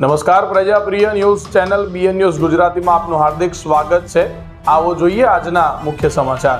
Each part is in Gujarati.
નમસ્કાર પ્રજાપ્રિય ન્યૂઝ ચેનલ બીએન ન્યૂઝ ગુજરાતીમાં આપનું હાર્દિક સ્વાગત છે. આવો જોઈએ આજના મુખ્ય સમાચાર.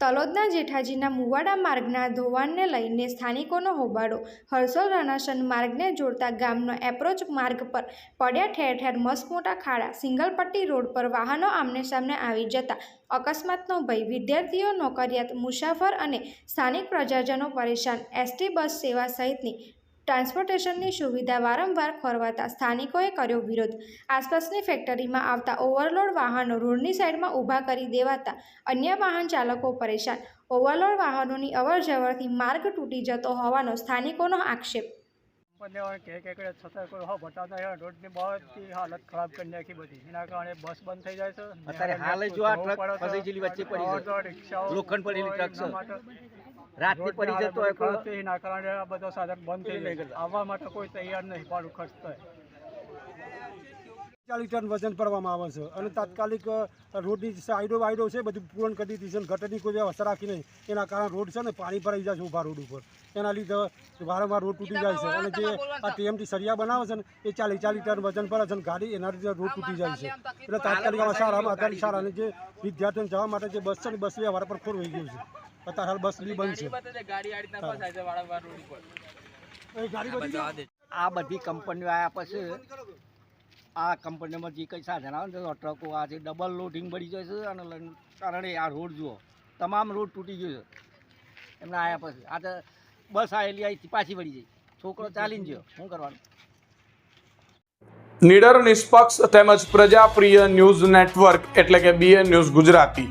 તલોદના જેઠાજીના મુવાડા માર્ગના ધોવાણને લઈને સ્થાનિકોનો હોબાળો. હરસોલ રણાસન માર્ગને જોડતા ગામનો એપ્રોચ માર્ગ પર પડ્યા ઠેર ઠેર મસમોટા ખાડા, સિંગલ પટ્ટી રોડ પર વાહનો આમને સામને આવી જતા. અકસ્માતનો ભય, વિદ્યાર્થીઓ નોકરિયાત, મુસાફર અને સ્થાનિક પ્રજાજનો પરેશાન. એસટી બસ સેવા સહિતની ટ્રાન્સપોર્ટેશનની સુવિધા વારંવાર ખોરવાતા સ્થાનિકોએ કર્યો વિરોધ. આસપાસની ફેક્ટરીમાં આવતા ઓવરલોડ વાહનો રોડની સાઈડમાં ઊભા કરી દેવાતા અન્ય વાહન ચાલકો પરેશાન. ઓવરલોડ વાહનોની અવરજવરથી માર્ગ તૂટી જતો હોવાનો સ્થાનિકોનો આક્ષેપ. છતાં કોઈ હો બતાવતા રોડની બધી હાલત ખરાબ કરી નાખી બધી. એના કારણે બસ બંધ થઈ જાય છે. અત્યારે હાલ જો આ ટ્રક ફસાઈ ગયેલી વચ્ચે પડી છે. લોખંડ પડેલી ટ્રક છે. રાતની પડી જતો હોય છે, એના કારણે આ બધો સાધન બંધ થઈ જાય આવવા માટે કોઈ તૈયાર નહીં ભાડું ખર્ચ થાય. ચાલીસ ટન વજન ભરવામાં આવે છે અને તાત્કાલિક રોડની સાઈડો વાઈડો છે બધું પૂરણ કરી દીધી છે ગટરની કોઈ વ્યવસ્થા રાખી નહીં. એના કારણે રોડ છે ને પાણી ભરાઈ જાય છે ઊભા રોડ ઉપર. એના લીધે વારંવાર રોડ તૂટી જાય છે અને જે આ ટીએમટી સરિયા બનાવે છે ને એ ચાલીસ ચાલીસ ટન વજન ભરે છે અને ગાડી એના લીધે રોડ તૂટી જાય છે. એટલે તાત્કાલિક સારા શાળામાં અત્યારે શાળાની જે વિદ્યાર્થીઓને જવા માટે જે બસ છે ને બસ વ્યવહાર પર ખોરવાઈ ગયું છે. અત્યારે હાલ બસ બી બંધ છે. આ બધી કંપનીઓ આવ્યા પછી આ કંપનીમાં જે કંઈ સાધન આવે ને ટ્રકો આ છે ડબલ લોડિંગ પડી જાય છે અને કારણે આ રોડ જુઓ તમામ રોડ તૂટી ગયો છે. એમને આવ્યા પછી. આ તો બસ આવેલી અહીંથી પાછી વળી જાય છોકરો ચાલીને ગયો. શું કરવાનું? નીડર નિષ્પક્ષ તેમજ પ્રજાપ્રિય ન્યૂઝ નેટવર્ક એટલે કે BN news Gujarati.